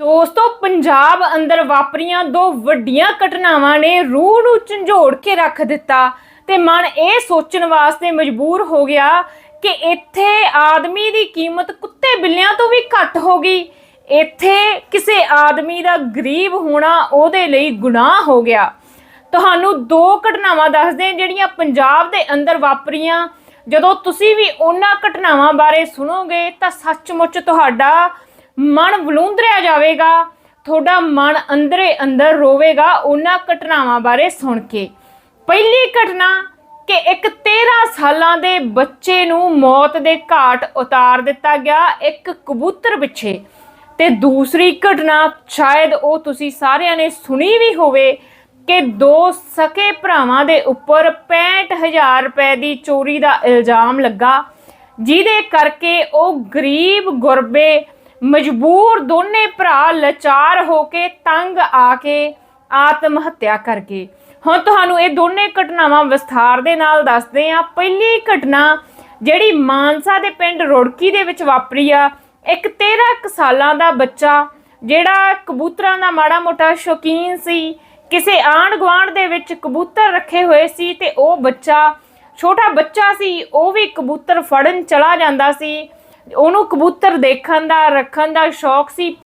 ਦੋਸਤੋ, ਪੰਜਾਬ ਅੰਦਰ ਵਾਪਰੀਆਂ ਦੋ ਵੱਡੀਆਂ ਘਟਨਾਵਾਂ ਨੇ ਰੂਹ ਨੂੰ ਝੰਜੋੜ ਕੇ ਰੱਖ ਦਿੱਤਾ ਤੇ ਮਨ ਇਹ ਸੋਚਣ ਵਾਸਤੇ ਮਜਬੂਰ ਹੋ ਗਿਆ ਕਿ ਇੱਥੇ ਆਦਮੀ ਦੀ ਕੀਮਤ ਕੁੱਤੇ ਬਿੱਲਿਆਂ ਤੋਂ ਵੀ ਘੱਟ ਹੋ ਗਈ। ਇੱਥੇ ਕਿਸੇ ਆਦਮੀ ਦਾ ਗਰੀਬ ਹੋਣਾ ਉਹਦੇ ਲਈ ਗੁਨਾਹ ਹੋ ਗਿਆ। ਤੁਹਾਨੂੰ ਦੋ ਘਟਨਾਵਾਂ ਦੱਸਦੇ ਜਿਹੜੀਆਂ ਪੰਜਾਬ ਦੇ ਅੰਦਰ ਵਾਪਰੀਆਂ। ਜਦੋਂ ਤੁਸੀਂ ਵੀ ਉਹਨਾਂ ਘਟਨਾਵਾਂ ਬਾਰੇ ਸੁਣੋਗੇ ਤਾਂ ਸੱਚਮੁੱਚ ਤੁਹਾਡਾ ਮਨ ਵਲੂੰਦਰਿਆ ਜਾਵੇਗਾ, ਤੁਹਾਡਾ ਮਨ ਅੰਦਰੇ ਅੰਦਰ ਰੋਵੇਗਾ ਉਹਨਾਂ ਘਟਨਾਵਾਂ ਬਾਰੇ ਸੁਣ ਕੇ। ਪਹਿਲੀ ਘਟਨਾ ਕਿ ਇੱਕ 13 ਸਾਲਾਂ ਦੇ ਬੱਚੇ ਨੂੰ ਮੌਤ ਦੇ ਘਾਟ ਉਤਾਰ ਦਿੱਤਾ ਗਿਆ ਇੱਕ ਕਬੂਤਰ ਪਿੱਛੇ। ਤੇ ਦੂਸਰੀ ਘਟਨਾ ਸ਼ਾਇਦ ਉਹ ਤੁਸੀਂ ਸਾਰਿਆਂ ਨੇ ਸੁਣੀ ਵੀ ਹੋਵੇ ਕਿ ਦੋ ਸਕੇ ਭਰਾਵਾਂ ਦੇ ਉੱਪਰ 65000 ਰੁਪਏ ਦੀ ਚੋਰੀ ਦਾ ਇਲਜ਼ਾਮ ਲੱਗਾ, ਜਿਹਦੇ ਕਰਕੇ ਉਹ ਗਰੀਬ ਗੁਰਬੇ ਮਜਬੂਰ ਦੋਨੇ ਭਰਾ ਲਾਚਾਰ ਹੋ ਕੇ ਤੰਗ ਆ ਕੇ ਆਤਮ ਹੱਤਿਆ ਕਰ ਗਏ ਹੁਣ ਤੁਹਾਨੂੰ ਇਹ ਦੋਨੇ ਘਟਨਾਵਾਂ ਵਿਸਥਾਰ ਦੇ ਨਾਲ ਦੱਸਦੇ ਹਾਂ। ਪਹਿਲੀ ਘਟਨਾ ਜਿਹੜੀ ਮਾਨਸਾ ਦੇ ਪਿੰਡ ਰੋੜਕੀ ਦੇ ਵਿੱਚ ਵਾਪਰੀ ਆ। ਇੱਕ 13 ਕੁ ਸਾਲਾਂ ਦਾ ਬੱਚਾ ਜਿਹੜਾ ਕਬੂਤਰਾਂ ਦਾ ਮਾੜਾ ਮੋਟਾ ਸ਼ੌਕੀਨ ਸੀ, ਕਿਸੇ ਆਂਢ ਗੁਆਂਢ ਦੇ ਵਿੱਚ ਕਬੂਤਰ ਰੱਖੇ ਹੋਏ ਸੀ ਤੇ ਉਹ ਬੱਚਾ, ਛੋਟਾ ਬੱਚਾ ਸੀ, ਉਹ ਵੀ ਕਬੂਤਰ ਫੜਨ ਚਲਾ ਜਾਂਦਾ ਸੀ। ਉਹਨੂੰ ਕਬੂਤਰ ਦੇਖਣ ਦਾ ਰੱਖਣ ਦਾ ਸ਼ੌਕ ਸੀ।